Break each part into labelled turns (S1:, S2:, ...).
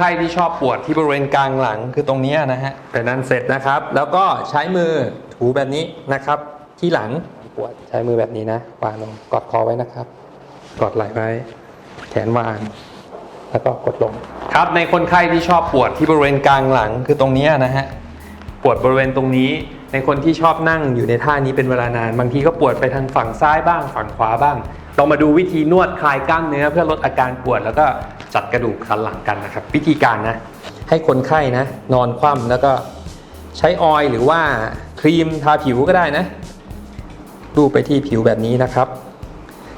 S1: ใครที่ชอบปวดที่บริเวณกลางหลังคือตรงเนี้ยนะฮะเป็นนั้นเสร็จนะครับ แล้วก็ใช้มือถูแบบนี้นะครับ ที่หลังปวดใช้มือแบบนี้นะวางลงกอดคอไว้นะครับ กอดไหล่ไว้ แขนวาง แล้วก็กดลง ครับในคนไข้ที่ชอบปวดที่บริเวณกลางหลังคือตรงเนี้ยนะฮะปวดบริเวณตรงนี้ ในคนที่ชอบนั่งอยู่ในท่านี้เป็นเวลานาน บางทีก็ปวดไปทางฝั่งซ้ายบ้าง ฝั่งขวาบ้าง เรามาดูวิธีนวดคลายกล้ามเนื้อเพื่อลดอาการปวด แล้วก็จัดกระดูกสันหลังกันนะครับ วิธีการนะ ให้คนไข้นะ นอนคว่ำแล้วก็ใช้ออยล์หรือว่าครีมทาผิวก็ได้นะลูบไปที่ผิวแบบนี้นะครับ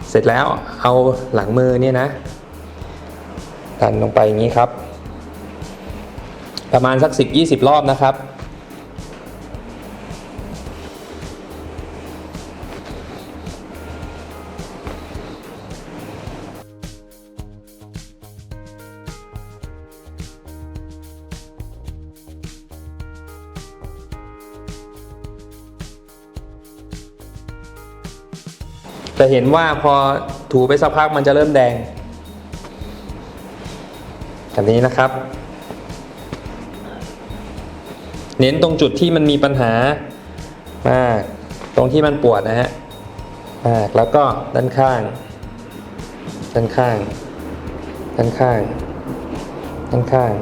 S1: เสร็จแล้วเอาหลังมือเนี่ยนะ ดันลงไปอย่างนี้ครับ ประมาณสัก 10-20 รอบนะครับ จะเห็นว่าพอถูไปสักพักมันจะเริ่มแดงแบบนี้นะครับ เน้นตรงจุดที่มันมีปัญหามากตรงที่มันปวดนะฮะมากแล้วก็ด้านข้าง ด้านข้าง ด้านข้าง ด้านข้าง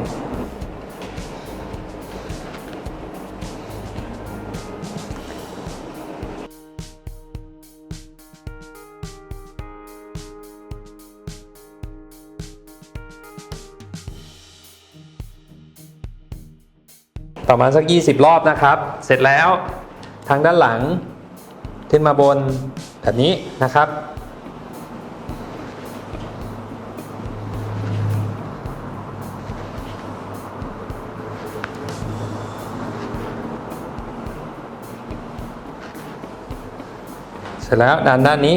S1: ประมาณสัก 20 รอบนะครับ เสร็จแล้วทางด้านหลังขึ้นมาบนแบบนี้นะครับ เสร็จแล้วด้านด้านนี้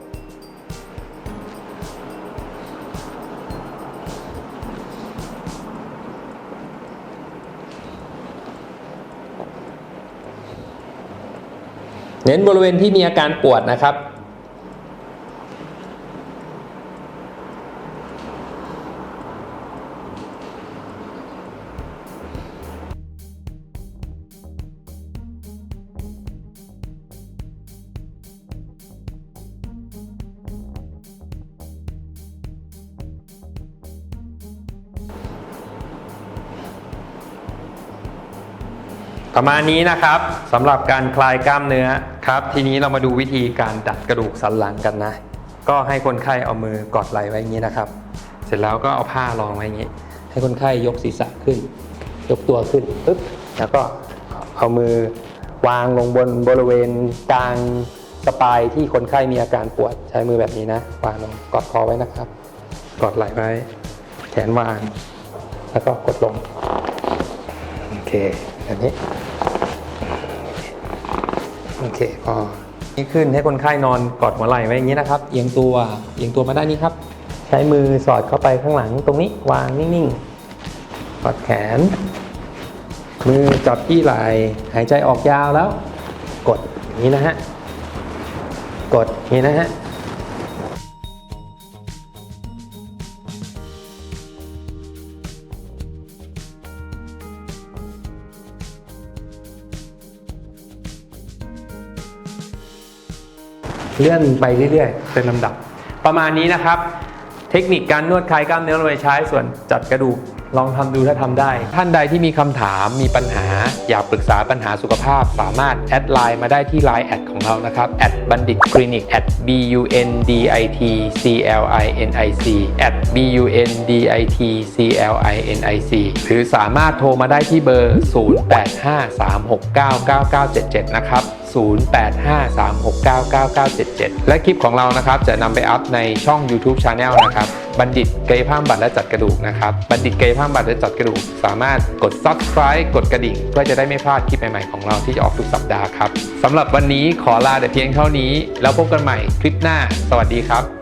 S1: เน้นบริเวณที่มีอาการปวดนะครับ ประมาณนี้นะครับสำหรับการคลายกล้ามเนื้อครับ ทีนี้เรามาดูวิธีการดัดกระดูกสันหลังกันนะ ก็ให้คนไข้เอามือกอดไหล่ไว้อย่างนี้นะครับ เสร็จแล้วก็เอาผ้ารองไว้อย่างนี้ ให้คนไข้ยกศีรษะขึ้น ยกตัวขึ้นปึ๊บแล้วก็เอามือวางลงบนบริเวณกลางสปายที่คนไข้มีอาการปวดใช้มือแบบนี้นะวางลงกอดคอไว้นะครับ กอดไหล่ไว้ แขนวาง แล้วก็กดลงโอเคแบบนี้ โอเคพอนี่ขึ้นให้คนไข้นอนกอดหัวไหล่ไว้อย่างนี้นะครับ เอียงตัวเอียงตัวมาด้านนี้ครับ ใช้มือสอดเข้าไปข้างหลังตรงนี้วางนิ่งๆกอดแขน มือจับที่ไหล่หายใจออกยาวแล้ว กดอย่างนี้นะฮะกดอย่างนี้นะฮะ เลื่อนไปเรื่อยๆ เป็นลำดับ ประมาณนี้นะครับ เทคนิคการนวดคลายกล้ามเนื้อบริเวณใช้ส่วนจัดกระดูก ลองทำดูถ้าทำได้ ท่านใดที่มีคำถามมีปัญหา อยากปรึกษาปัญหาสุขภาพ สามารถแอดไลน์มาได้ที่ไลน์แอดของเรานะครับแอดบัณฑิตคลินิก at b u n d i t c l i n i c at b u n d i t c l i n i c หรือสามารถโทรมาได้ที่เบอร์ 0853699977 นะครับ 0853699977 และคลิปของเรานะครับจะนำไปอัพในช่อง YouTube Channel นะครับ บัณฑิตกายภาพบัตรและจัดกระดูกนะครับ บัณฑิตกายภาพบัตรและจัดกระดูก สามารถกด Subscribe กดกระดิ่ง เพื่อจะได้ไม่พลาดคลิปใหม่ๆของเราที่จะออกทุกสัปดาห์ครับสำหรับวันนี้ขอลาแต่เพียงเท่านี้ แล้วพบกันใหม่คลิปหน้า สวัสดีครับ